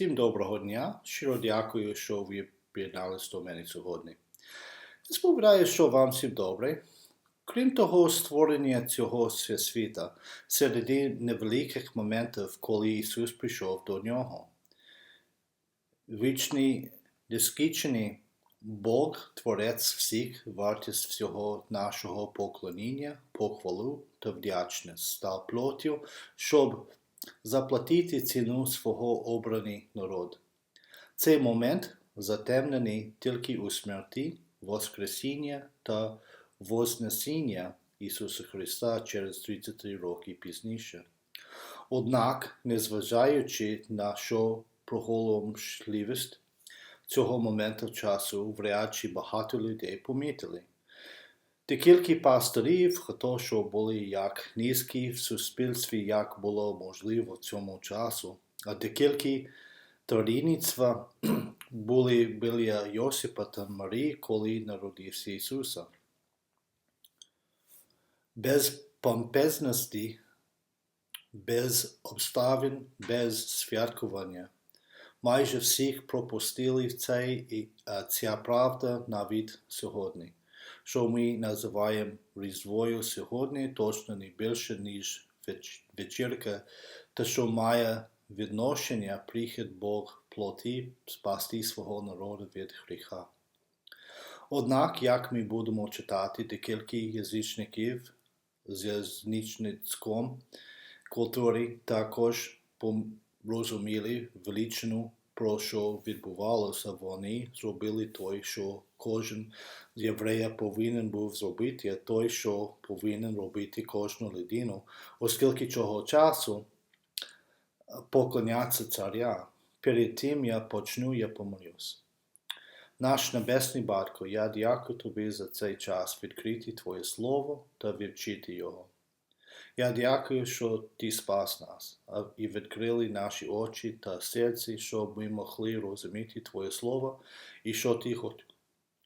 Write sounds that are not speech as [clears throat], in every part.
Всім доброго дня. Щиро дякую, що ви приєдналися до мене сьогодні. Я сповідаю, що вам всім добре. Крім того, створення цього світа серед невеликих моментів, коли Ісус прийшов до нього. Вічний дискічний Бог, Творець всіх, вартість всього нашого поклоніння, похвалу та вдячність став плоттю, щоб заплатити ціну свого обраний народ. Цей момент затемнений тільки у смерті, Воскресіння та Вознесіння Ісуса Христа через 33 роки пізніше. Однак, незважаючи на що проголомшливість цього моменту часу, вряд чи багато людей помітили. Декілька пастирів, хто що були як низькі в суспільстві, як було можливо цьому часу, а декілька творінництва [clears throat] були біля Йосипа та Марії, коли народився Ісуса. Без помпезності, без обставин, без святкування. Майже всіх пропустили цей ця правда навіть сьогодні що ми називаємо різдвою сьогодні, точно не більше, ніж вечірка, та що має відношення прихід Бог плоті спасти свого народу від гріха. Однак, як ми будемо читати декілька язичників з язичницьком культури, також розуміли величину про що відбувалося, вони зробили той, що кожен з єврея повинен був зробити, а той, що повинен робити кожну людину, оскільки цього часу поклонятися царя. Перед тим я почну, я помолюсь. Наш Небесний Батько, я дякую тобі за цей час відкрити Твоє Слово та вивчити його. Я дякую, що Ти спас нас і відкрили наші очі та серці, щоб ми могли розуміти Твоє Слово і що Ти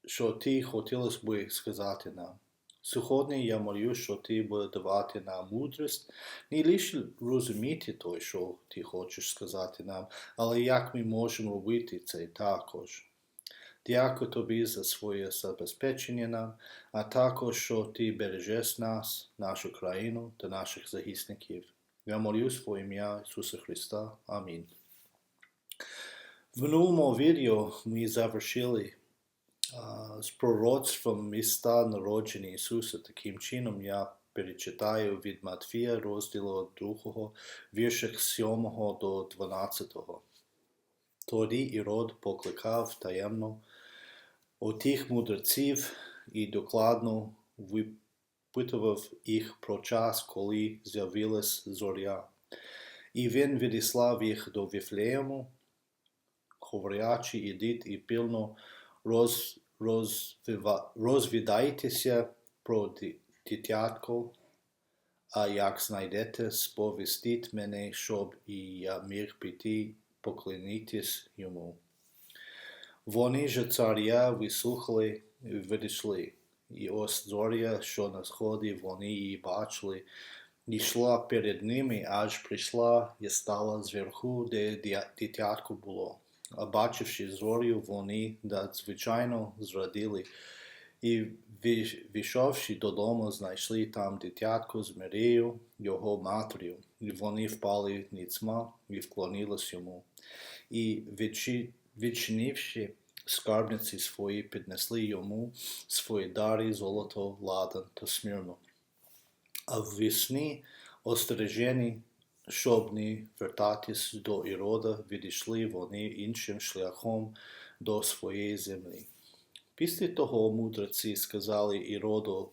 що ти хотілося би сказати нам. Сьогодні я молю, що Ти буде давати нам мудрість, не лише розуміти те, що Ти хочеш сказати нам, але як ми можемо робити це також. Дякую тобі за своє забезпечення нам, а також, що ти бережеш нас, нашу країну та наших захисників. Я молюсь во ім'я Ісуса Христа. Амінь. В минулому відео ми завершили а, з пророцтвом міста народження Ісуса. Таким чином я перечитаю від Матфія розділу 2, віршах 7 до 12. Тоді Ірод покликав таємно отих мудреців і докладно випитував їх про час, коли з'явилась зоря. І він відіслав їх до Віфлеєму, говорячи, ідіть і пильно роз, розвива, розвідайтеся про дитятко, а як знайдете, сповістіть мене, щоб і я міг піти поклонитись йому. Вони ж царя вислухали відійшли, і ось зоря, що на сході вони її бачили, йшла перед ними, аж прийшла і стала зверху, де дитятко було. А бачивши зорю, вони надзвичайно зрадили, і, війшовши додому, знайшли там дитятко з Марією, його матір'ю, і вони впали ніцма і вклонились йому. І відчинивши скарбниці свої, піднесли йому свої дари, золото, ладан та смірну. А в весні остережені, щоб не вертатись до Ірода, відійшли вони іншим шляхом до своєї землі. Після того мудреці сказали Іроду,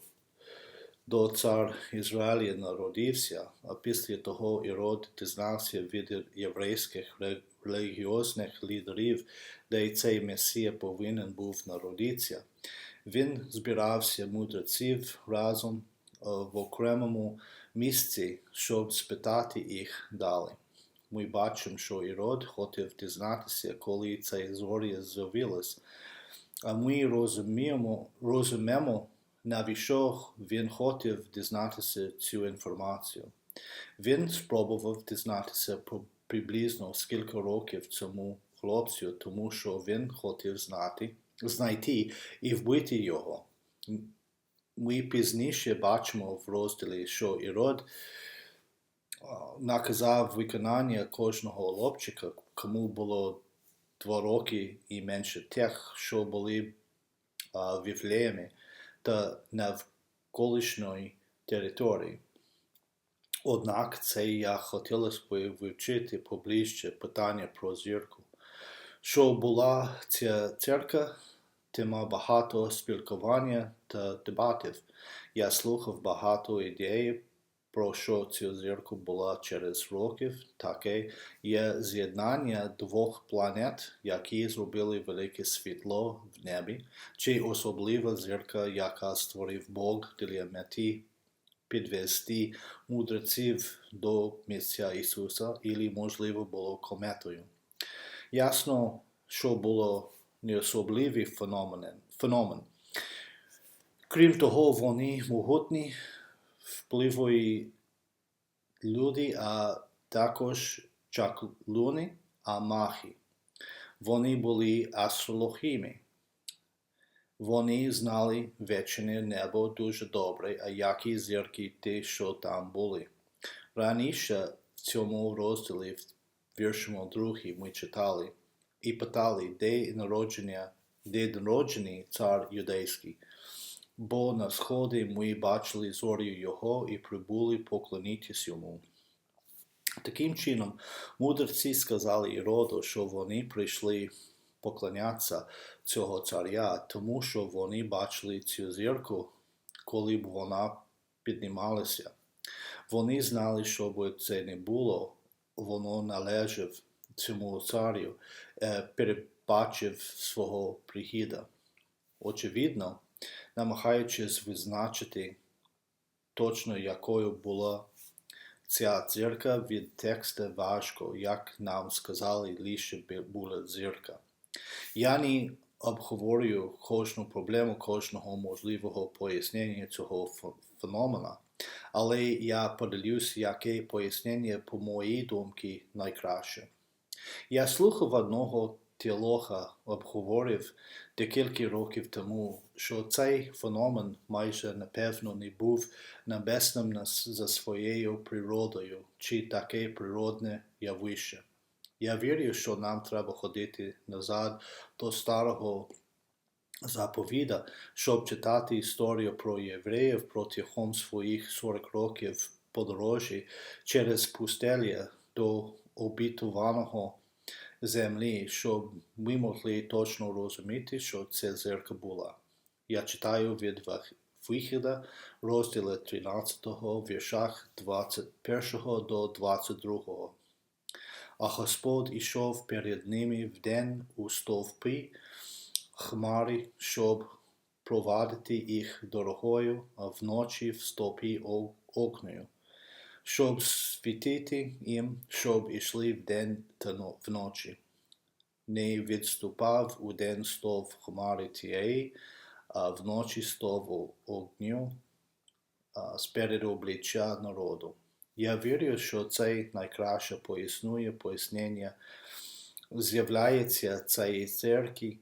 до цар Ізраїля народився, а після того Ірод дізнався від єврейських релігіозних лідерів, де цей Месія повинен був народитися. Він збирався мудреців разом в окремому місці, щоб спитати їх далі. Ми бачимо, що Ірод хотів дізнатися, коли цей зоря з'явилась, а ми розуміємо, розуміємо, навіщо він хотів дізнатися цю інформацію. Він спробував дізнатися про приблизно скільки років цьому хлопцю, тому що він хотів знати, знайти і вбити його. Ми пізніше бачимо в розділі, що Ірод наказав виконання кожного хлопчика, кому було два роки і менше тих, що були а, в Віфлеємі та навколишньої території. Однак це я хотілося б вивчити поближче питання про зірку. Що була ця церква, тема багато спілкування та дебатів. Я слухав багато ідей, про що цю зірку була через років. Таке є з'єднання двох планет, які зробили велике світло в небі, чи особлива зірка, яка створив Бог для мети підвести мудреців до місця Ісуса, і, можливо, було кометою. Ясно, що було не особливий феномен. Крім того, вони могутні, впливові люди, а також чаклуни, а махи. Вони були астрологами. Вони знали вечірнє небо дуже добре, а які зірки ті, що там були. Раніше в цьому розділі в віршому другий ми читали і питали, де народження, де народжений цар юдейський. Бо на сході ми бачили зорю його і прибули поклонитись йому. Таким чином, мудрці сказали Іроду, що вони прийшли поклонятися цього царя, тому що вони бачили цю зірку, коли б вона піднімалася. Вони знали, що б це не було, воно належав цьому царю, перебачив свого прихіда. Очевидно, намагаючись визначити точно, якою була ця зірка від текста важко, як нам сказали, лише була зірка. Не обговорюю кожну проблему, кожного можливого пояснення цього феномена, але я поділюсь, яке пояснення, по моїй думці, найкраще. Я слухав одного теолога обговорив декілька років тому, що цей феномен майже напевно не був небесним за своєю природою, чи таке природне явище. Я вірю, що нам треба ходити назад до старого заповіда, щоб читати історію про євреїв протягом своїх 40 років подорожі через пустелі до обітуваного землі, щоб ми могли точно розуміти, що це зерка була. Я читаю від вихіда розділу 13 віршах 21 до 22. А Господь ішов перед ними вдень у стовпі хмари, щоб провадити їх дорогою, а вночі в стопі огнею щоб світити їм, щоб ішли вдень та вночі. Не відступав у день стов хмари тієї, а вночі стов огню спереду обличчя народу. Я вірю, що це найкраще пояснює пояснення, з'являється цієї церкви,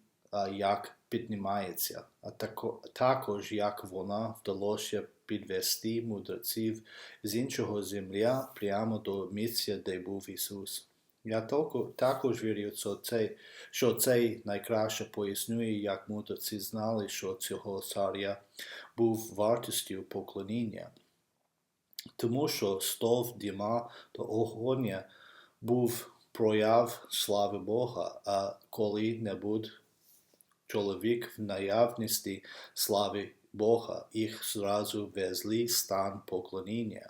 як піднімається, а також як вона вдалося підвести мудреців з іншого земля прямо до місця, де був Ісус. Я також вірю, що це, найкраще пояснює, як мудреці знали, що цього царя був вартістю поклоніння. Тому що стов діма та огоня був прояв слави Бога, а коли-небудь чоловік в наявності слави Бога, їх зразу везли стан поклоніння.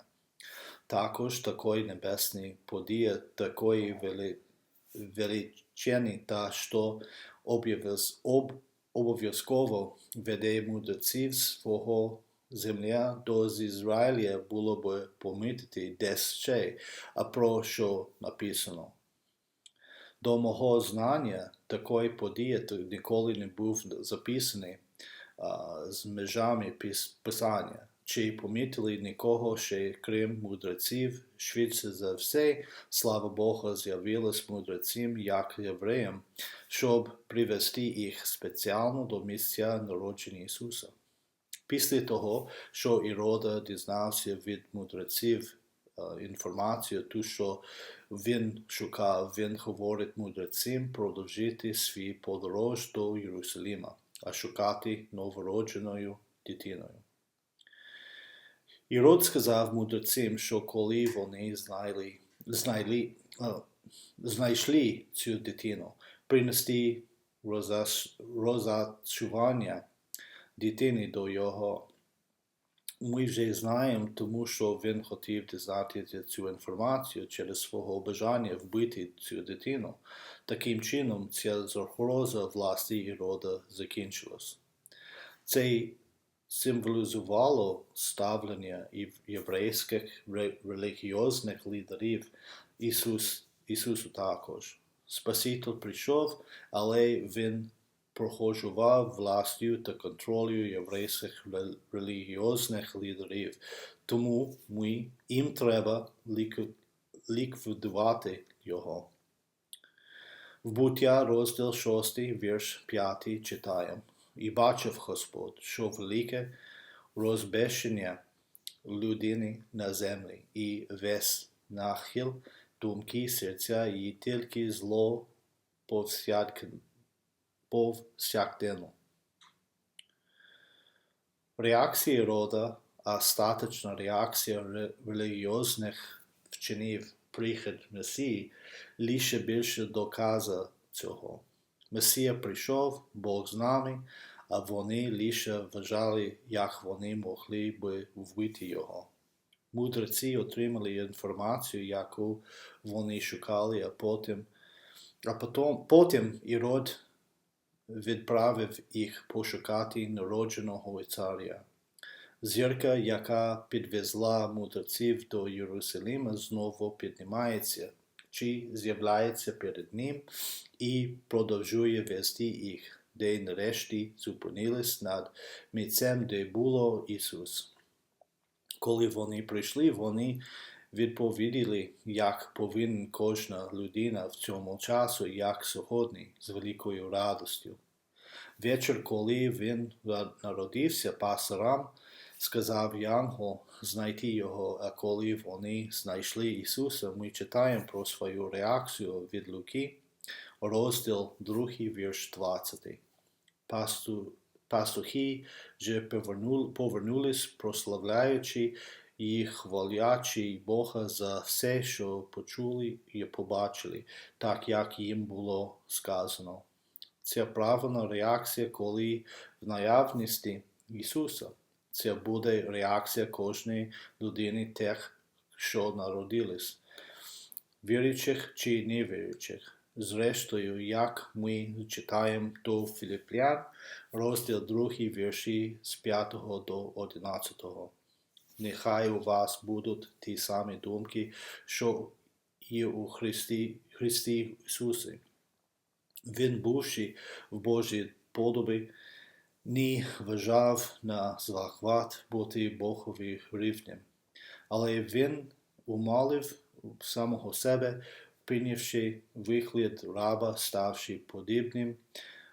Також такої небесної події, такої вели, величини та що обов'язково веде мудреців свого земля до Ізраїля було б помітити десь ще, а про що написано. До мого знання такої події ніколи не був записаний з межами писання. чи помітили нікого ще крім мудреців, швидше за все, слава Бога, з'явилась мудрецям, як євреям, щоб привести їх спеціально до місця народження Ісуса. Після того, що Ірода дізнався від мудреців е, інформацію, ту, що він шукав, він говорить мудрецям продовжити свій подорож до Єрусалима, а шукати новородженою дитиною. Ірод сказав мудрецям, що коли вони знайли, знайли, а, знайшли цю дитину, принести розачування дитини до його. Ми вже знаємо, тому що він хотів дізнатися цю інформацію через свого бажання вбити цю дитину. Таким чином, ця загроза власті Ірода закінчилась. Це символізувало ставлення єврейських релігіозних лідерів Ісус, Ісусу також. Спаситель прийшов, але Він проходжував властю та контролю єврейських релігіозних лідерів. Тому ми, їм треба ліквідувати його. В буття розділ 6, вірш 5 читаємо. І бачив Господь, що велике розбещення людини на землі, і весь нахил думки серця і тільки зло повсякденно. Реакція рода, а статична реакція релігіозних вчинів прихід Месії лише більше доказа цього. Месія прийшов, Бог з нами, а вони лише вважали, як вони могли би вбити його. Мудреці отримали інформацію, яку вони шукали, а потім, а потім, потім Ірод відправив їх пошукати народженого царя. Зірка, яка підвезла мудреців до Єрусалима, знову піднімається, чи з'являється перед ним і продовжує вести їх, де нарешті зупинились над місцем, де було Ісус. Коли вони прийшли, вони відповідали, як повинна кожна людина в цьому часу, як сьогодні, з великою радостю. Вечір, коли він народився пасарам, сказав Янгол знайти його, а коли вони знайшли Ісуса, ми читаємо про свою реакцію від Луки, розділ 2, вірш 20. Пасту, пастухи же повернулись, прославляючи і хвалячи Бога за все, що почули і побачили, так як їм було сказано. Це правильна реакція, коли в наявності Ісуса. Це буде реакція кожної людини тих, що народились, віруючих чи невіруючих. Зрештою, як ми читаємо до Філіп'ян, розділ 2 вірші з 5 до 11. Нехай у вас будуть ті самі думки, що і у Христі, Христі Ісусі. Він, бувши в Божій подобі, не вважав на захват бути Богові рівнем, але він умалив самого себе, прийнявши вигляд раба, ставши подібним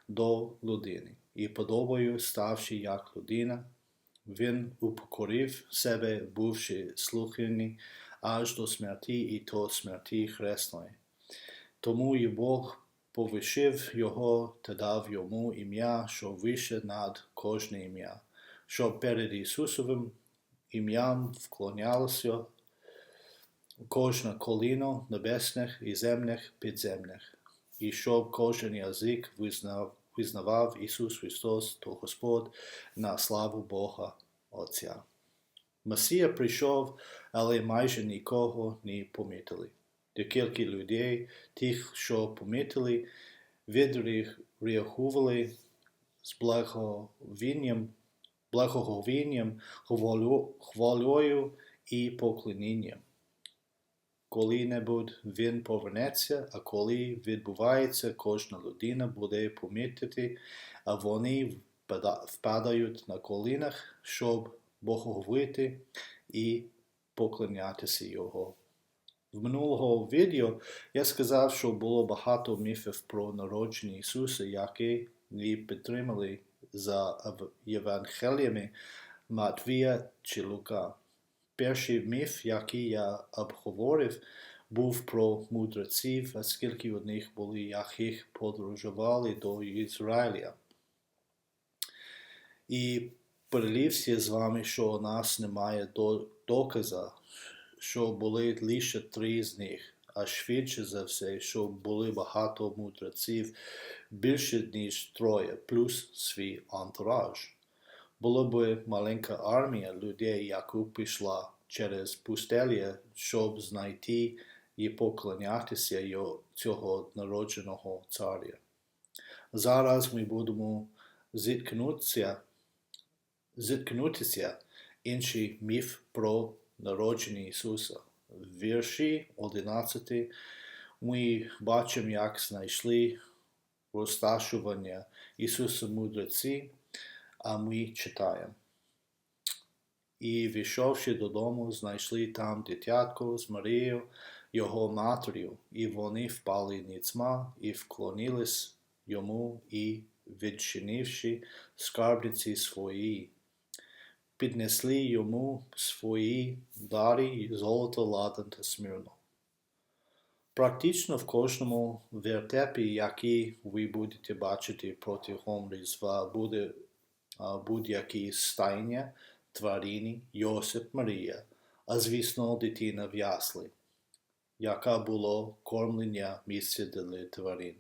до людини, і подобою ставши як людина, він упокорив себе, бувши слуханий аж до смерті і то смерті хресної. Тому і Бог повишив його та дав йому ім'я, що вище над кожне ім'я, щоб перед Ісусовим ім'ям вклонялося кожне коліно небесних і земних підземних, і щоб кожен язик визнав, визнавав Ісус Христос, то Господь на славу Бога Отця. Месія прийшов, але майже нікого не помітили декілька людей, тих, що помітили, відреагували з благовінням, благоговінням, хвалою і поклонінням. Коли-небудь він повернеться, а коли відбувається, кожна людина буде помітити, а вони впадають на колінах, щоб боговити і поклонятися Його. В минулого відео я сказав, що було багато міфів про народження Ісуса, які не підтримали за Євангеліями Матвія чи Лука. Перший міф, який я обговорив, був про мудреців, оскільки у них були, яких подорожували до Ізраїля. І поділився з вами, що у нас немає доказу, що були лише три з них, а швидше за все, що були багато мудреців, більше ніж троє, плюс свій антураж. Була б маленька армія людей, яка пішла через пустелі, щоб знайти і поклонятися цього народженого царя. Зараз ми будемо зіткнутися, зіткнутися інший міф про народження Ісуса. В вірші 11 ми бачимо, як знайшли розташування Ісуса мудреці, а ми читаємо. І, війшовши додому, знайшли там дитятко з Марією, його матір'ю, і вони впали ніцма і вклонились йому і, відчинивши скарбниці свої, піднесли йому свої дари золото, ладан та смірно. Практично в кожному вертепі, який ви будете бачити протягом різдва, буде будь-які стайня, тварини, Йосип Марія, а звісно, дитина в ясли, яка було кормлення місця для тварин.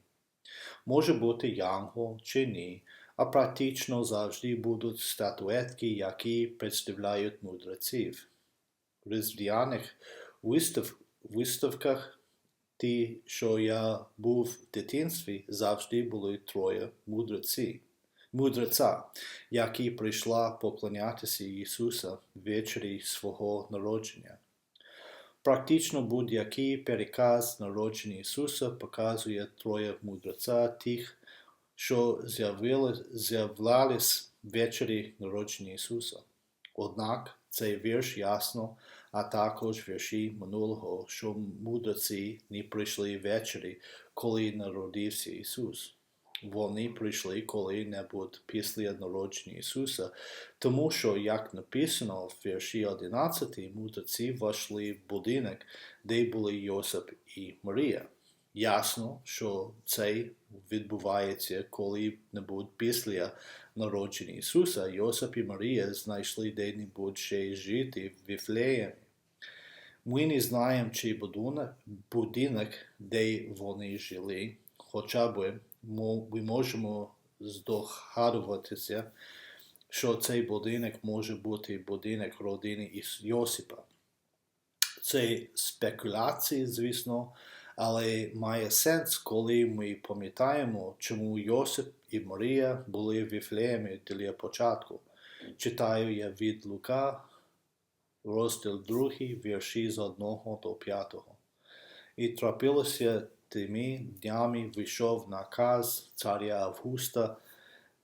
Може бути янгол чи ні, а практично завжди будуть статуетки, які представляють мудреців. В різдвяних вистав, виставках ті, що я був в дитинстві, завжди були троє мудреці. Мудреця, які прийшла поклонятися Ісуса ввечері свого народження. Практично будь-який переказ народження Ісуса показує троє мудреця тих, що з'являлись ввечері народження Ісуса. Однак цей вірш ясно, а також вірші минулого, що мудреці не прийшли ввечері, коли народився Ісус. Вони прийшли коли-небудь після народження Ісуса, тому що, як написано в вірші 11, мудреці війшли в будинок, де були Йосип і Марія. Ясно, що це відбувається коли-небудь після народження Ісуса, Йосип і Марія знайшли де-небудь ще жити в Віфлеємі. Ми не знаємо, чи будинок, де вони жили, хоча б ми можемо здогадуватися, що цей будинок може бути будинок родини Йосипа. Це спекуляції, звісно, але має сенс, коли ми пам'ятаємо, чому Йосип і Марія були в Віфлеємі для початку. Читаю я від Лука, розділ 2, вірші з 1 до 5. І трапилося тими днями вийшов наказ царя Августа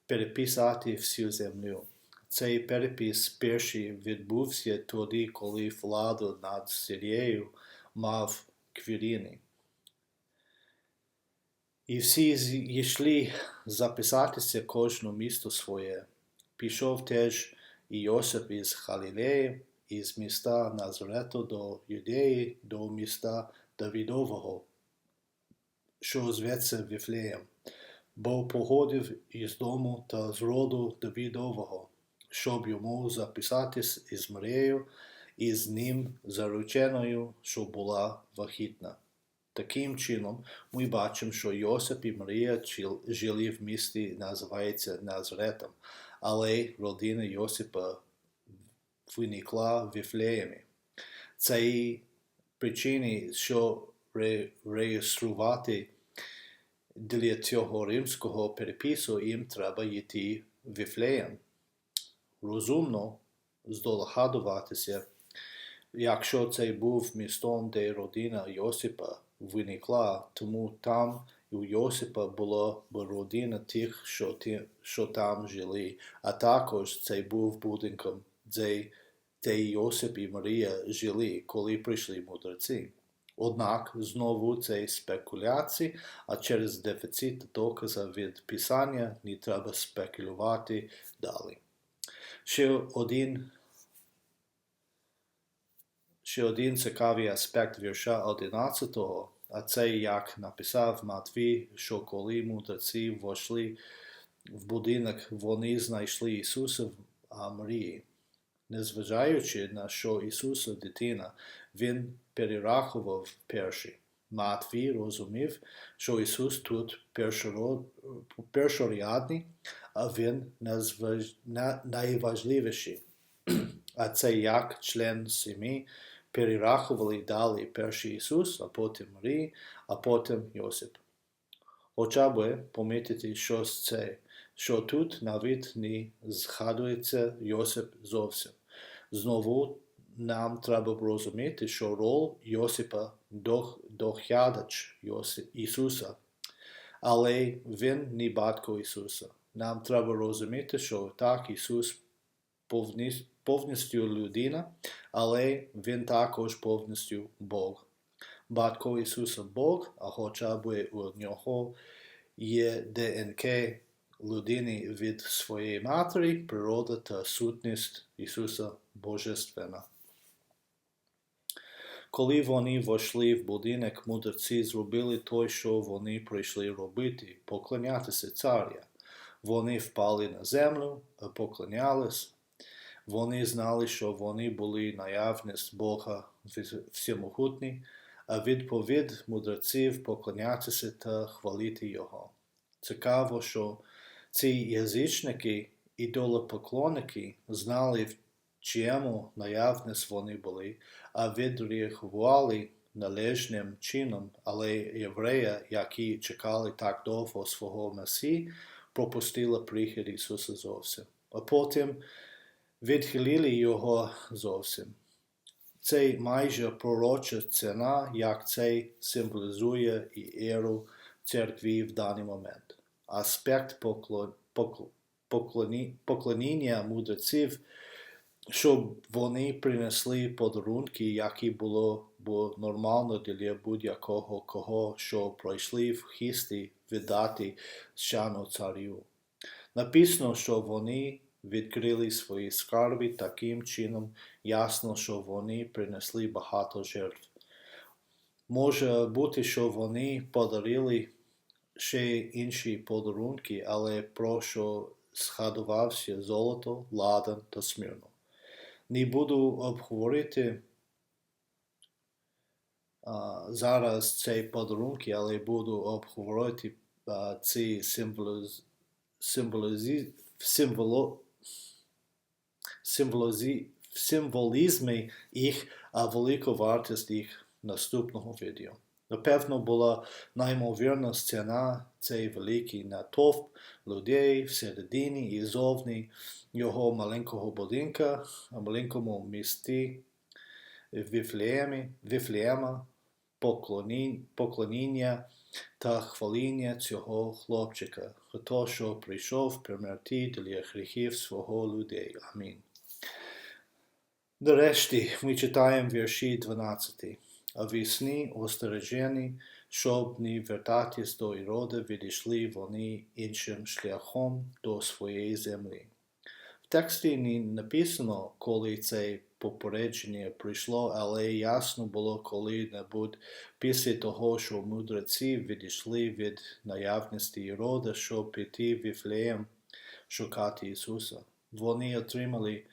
переписати всю землю. Цей перепис перший відбувся тоді, коли владу над Сирією мав Квіріни. І всі йшли записатися кожне місто своє. Пішов теж і Йосип із Халілеї, із міста Назарету до Юдеї, до міста Давідового, що зветься Віфлеєм, бо походив із дому та з роду Давідового, щоб йому записатись із Марією і з ним зарученою, що була вахітна. Таким чином, ми бачимо, що Йосип і Марія жили в місті, називається Назаретом, але родина Йосипа виникла в Віфлеємі. Це причини, що реєструвати для цього римського перепису їм треба йти в Віфлеєм. Розумно здогадуватися, якщо це був містом, де родина Йосипа виникла, тому там у Йосипа була б родина тих, що, ті, що там жили, а також це був будинком де, де Йосип і Марія жили, коли прийшли мудреці. Однак знову це спекуляції, а через дефіцит доказа від Писання не треба спекулювати далі. Ще один, ще один цікавий аспект вірша 11, а це як написав Матвій, що коли мудреці вошли в будинок, вони знайшли Ісуса в Марії. Незважаючи на що Ісуса дитина, Він перерахував перший. Матвій розумів, що Ісус тут першорядний, а Він найважливіший. А це як член сім'ї перерахували далі перший Ісус, а потім Марії, а потім Йосип. Хоча би помітити щось це, що тут навіть не згадується Йосип зовсім. Знову нам треба розуміти, що роль Йосипа доглядач Ісуса, але Він не батько Ісуса. Нам треба розуміти, що так Ісус повністю людина, але Він також повністю Бог. Батько Ісуса Бог, а хоча б у нього є ДНК людини від своєї матері, природа та сутність Ісуса Божественна. Коли вони войшли в будинок, мудреці зробили те, що вони прийшли робити, поклонятися царя. Вони впали на землю, поклонялись. Вони знали, що вони були наявність Бога всемогутній, а відповідь мудреців поклонятися та хвалити Його. Цікаво, що ці язичники, ідолопоклонники, знали, чому наявність вони були, а відреагували належним чином, але євреї, які чекали так довго свого Месії, пропустили прихід Ісуса зовсім, а потім відхилили Його зовсім. Це майже пророча ціна, як це символізує і еру церкві в даний момент. Аспект поклоніння мудреців, щоб вони принесли подарунки, які було б нормально для будь-якого кого, що пройшли в хисті віддати шану царю. Написано, що вони відкрили свої скарби таким чином, ясно, що вони принесли багато жертв. Може бути, що вони подарили ще інші подарунки, але про що згадувався золото, ладан та смірно. Не буду обговорити а, зараз ці подарунки, але буду обговорити а, ці символіз... символізі... символо... символізі... символізми їх, а велику вартість їх наступного відео. Напевно, була наймовірна сцена цей великий натовп людей всередині і зовні його маленького будинка, маленькому місті Віфлеєма, поклоніння та хваління цього хлопчика, хто що прийшов примерти для гріхів свого людей. Амінь. Нарешті ми читаємо вірші 12. А вісні остережені, щоб не вертатись до Ірода, відійшли вони іншим шляхом до своєї землі. В тексті не написано, коли це попередження прийшло, але ясно було коли-небудь після того, що мудреці відійшли від наявності Ірода, щоб піти Віфлеєм шукати Ісуса. Вони отримали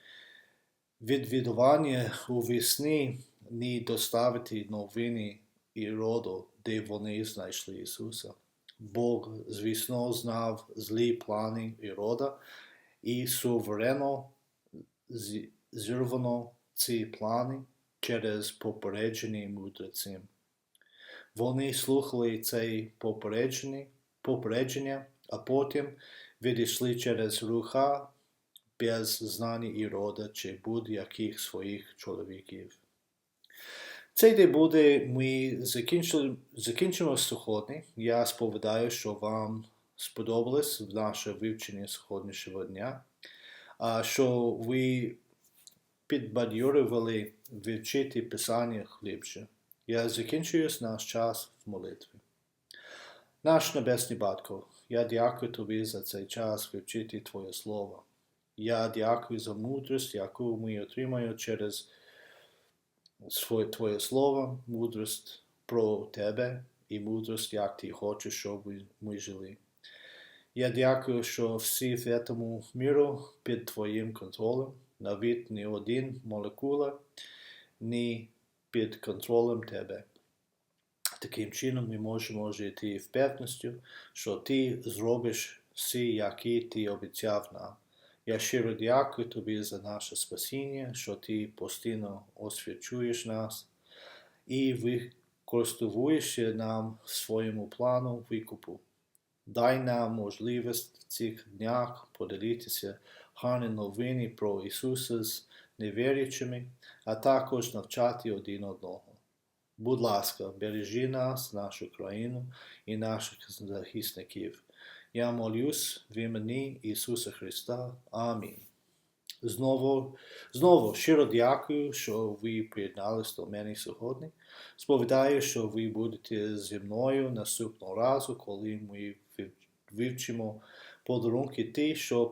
відвідування у вісні не доставити новини Іроду, де вони знайшли Ісуса. Бог, звісно, знав злі плани Ірода і суверенно зірвано ці плани через попередження мудреців. Вони слухали це попередження, а потім відійшли через руха без знання Ірода чи будь-яких своїх чоловіків. Цей де буде, ми закінчимо сьогодні. Я сповідаю, що вам сподобалось наше вивчення сьогоднішнього дня, що ви підбадьорювали вивчити Писання глибше. Я закінчую наш час в молитві. Наш Небесний Батько, я дякую Тобі за цей час вивчити Твоє Слово. Я дякую за мудрість, яку ми отримаємо через своє Твоє Слово, мудрість про Тебе і мудрість, як Ти хочеш, щоб ми жили. Я дякую, що всі в цьому міру під Твоїм контролем, навіть не один молекула, не під контролем Тебе. Таким чином ми можемо жити впевненістю, що Ти зробиш все, які Ти обіцяв нам. Я щиро дякую Тобі за наше спасіння, що Ти постійно освячуєш нас і використовуєш нам своєму плану викупу. Дай нам можливість в цих днях поділитися гарні новини про Ісуса з невірячими, а також навчати один одного. Будь ласка, бережи нас, нашу країну і наших захисників. Я молюсь в імені Ісуса Христа. Амінь. Знову, знову щиро дякую, що ви приєдналися до мене сьогодні. Сповідаю, що ви будете зі мною наступного разу, коли ми вивчимо подарунки ті, що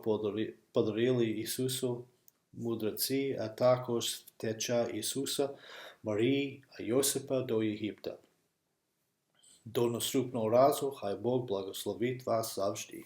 подарили Ісусу мудреці, а також втеча Ісуса, Марії, а Йосипа до Єгипта. do nasupno razo, haj Bog blagoslovi vas zavždy.